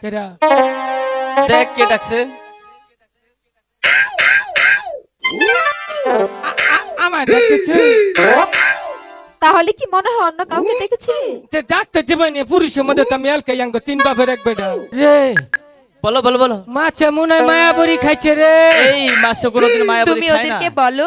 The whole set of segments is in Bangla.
কেরা দেখ কে ডাকছে। ডাকতেছে তাহলে কি মনে হয় অন্য কাউকে দেখেছি? তে ডাক্তার জীবনে পুরুষের মধ্যে তো আমি এলকে ইয়াঙ্গ তিন বাপের এক বেটা রে। বলো বলো বলো। মাছে মনে হয় মায়াবরি খাইছে রে। এই কোনোদিন মায়া তুমি খায় না। ওদেরকে বলো।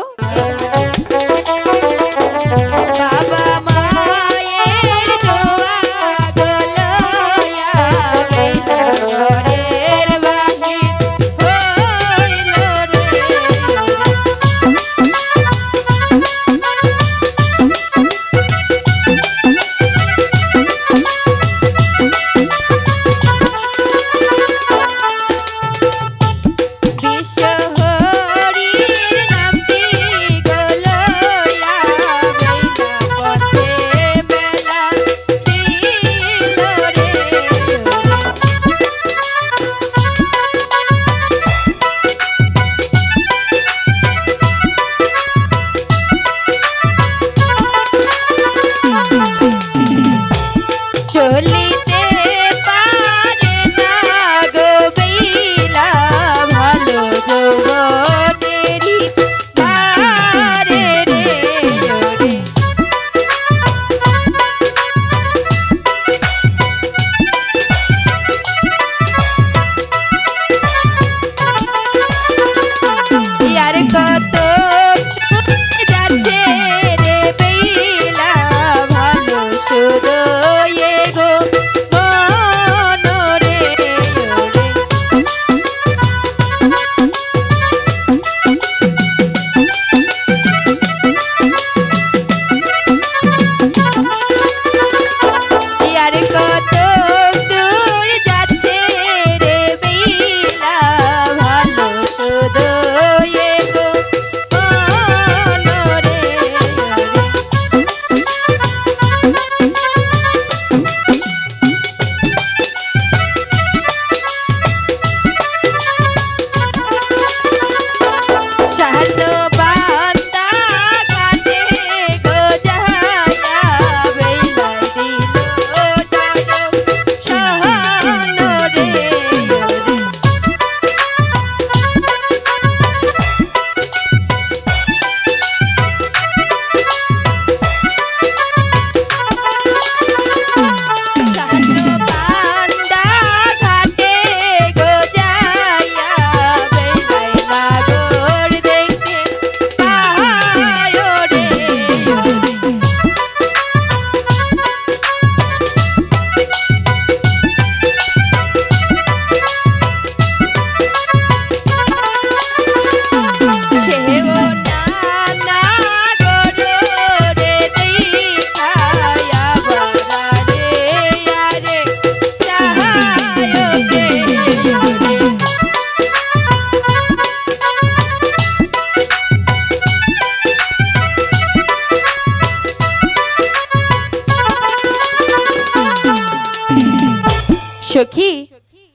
Yeah.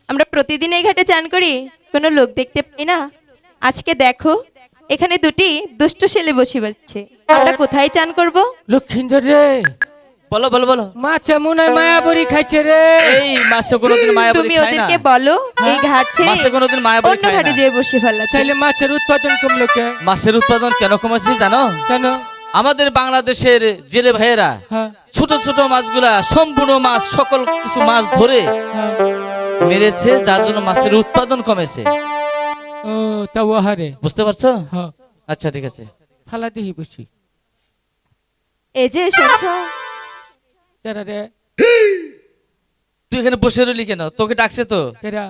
আমরা প্রতিদিন এই ঘাটে চান করি। কোনো লোক দেখতে পাই না। আজকে দেখো এখানে দুটি দুষ্ট ছেলে বসে পাচ্ছে আমরা কোথায় চান করব? লক্ষিন্দর রে। বলো বলো বলো। মাছে মনে হয় মায়াবরি খাইছে রে। এই মাসে কোনোদিন মায়া তুমি খায় না। ওদেরকে বলো এই ঘাট মাছে ছেড়ে কোনোদিন মায়া অন্য খায় ঘাটে না। যেয়ে বসে ফেলা। তাইলে মাছের উৎপাদন কমলো কে? মাছের উৎপাদন কেন কমেছে জানো? কেন? আমাদের বাংলাদেশের জেলে ভাইয়েরা হ্যাঁ। ছোট ছোট মাছগুলা সম্পূর্ণ মাছ সকল কিছু মাছ ধরে হ্যাঁ। মেরেছে যার জন্য মাছের উৎপাদন কমেছে। ও তা ওহারে বুঝতে পারছ? হ্যাঁ। আচ্ছা ঠিক আছে। ফালা দিহি বসি। এই যে শুনছো কেরা রে? তুই এখানে বসে রইলি কেন? তোকে ডাকছে তো। কেরা?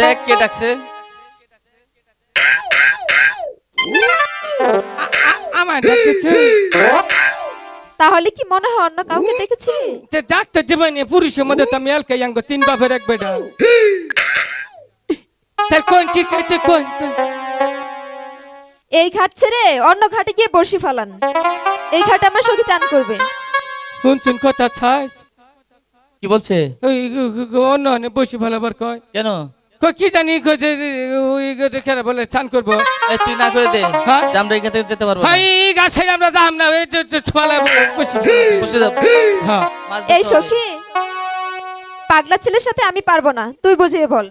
দেখ কে ডাকছে। আমার ডাকতেছে। তাহলে কি মনে হয় অন্য কাউকে দেখেছি? তে ডাক্তার জীবনে পুরুষের মধ্যে তো আমি এলকে ইয়াঙ্গ তিন বাপের এক বেটা। তাই কোন কি কইছে কোন? কোন? এই ঘাট ছেড়ে অন্য ঘাটে গিয়ে বসি ফেলান। এই ঘাটে আমার সখী চান করবে। শুন শুন কথা ছাইস কি বলছে? ওই অন্য অন্য বসে ভালোবার কয়। কেন? কি জানি ওই খেলা বলে চান করব। তুই না করে দে। হ্যাঁ? আমরা এখান থেকে যেতে পারব। ভাই গাছে আমরা যাম না এই বসে বসে হ্যাঁ। এই সখী পাগলা ছেলের সাথে আমি পারব না। তুই বুঝিয়ে বল।